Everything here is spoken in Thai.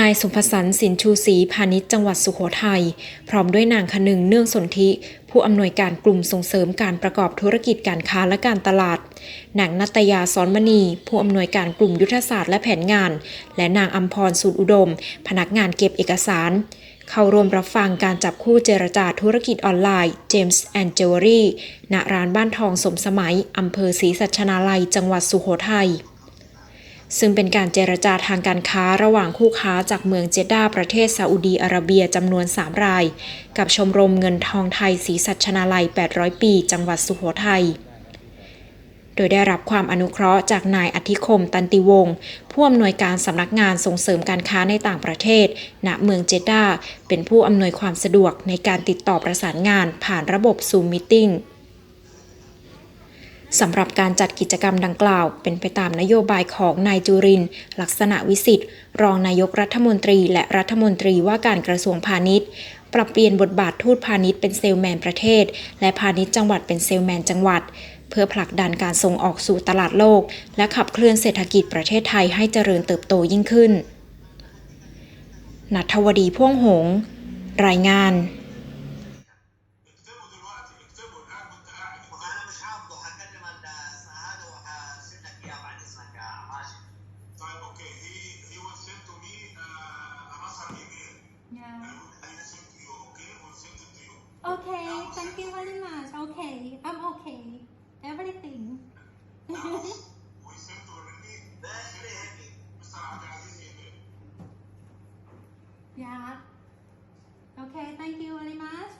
นายสุภสันสินชูศรีพาณิชย์จังหวัดสุโขทัย พร้อมด้วยนางคนึงเนื่องสนธิ ผู้อำนวยการกลุ่มส่งเสริมการประกอบธุรกิจการค้าและการตลาด นางนัตยาสอนมณี ผู้อำนวยการกลุ่มยุทธศาสตร์และแผนงาน และนางอัมพรสูตรอุดม พนักงานเก็บเอกสาร เข้าร่วมรับฟังการจับคู่เจรจาธุรกิจออนไลน์ James and Jewelry ณร้านบ้านทองสมสมัยอำเภอศรีสัชนาลัย จังหวัดสุโขทัย ซึ่งเป็นการเจรจาทางการค้าระหว่างคู่ค้าจากเมืองเจด้าประเทศซาอุดีอาระเบียจำนวน 3 ราย กับชมรมเงินทองไทยศรีสัชนาลัย 800 ปี จังหวัดสุโขทัยโดยได้รับความอนุเคราะห์จากนายอธิคมตันติวงศ์ผู้อำนวยการสำนักงานส่งเสริมการค้าในต่างประเทศ ณ เมืองเจด้า เป็นผู้อำนวยความสะดวกในการติดต่อประสานงานผ่านระบบ Zoom Meeting สำหรับการจัดกิจกรรมดังกล่าว เป็นไปตามนโยบายของนายจุรินลักษณะวิสิทธิ์ รองนายกรัฐมนตรีและรัฐมนตรีว่าการกระทรวงพาณิชย์ ปรับเปลี่ยนบทบาททูตพาณิชย์เป็นเซลแมนประเทศ และพาณิชย์จังหวัดเป็นเซลแมนจังหวัด เพื่อผลักดันการส่งออกสู่ตลาดโลก และขับเคลื่อนเศรษฐกิจประเทศไทยให้เจริญเติบโตยิ่งขึ้นนัทวดีพ่วงหง รายงาน Okay, thank you very much. Okay, I'm okay. Everything. yeah. Okay, thank you very much.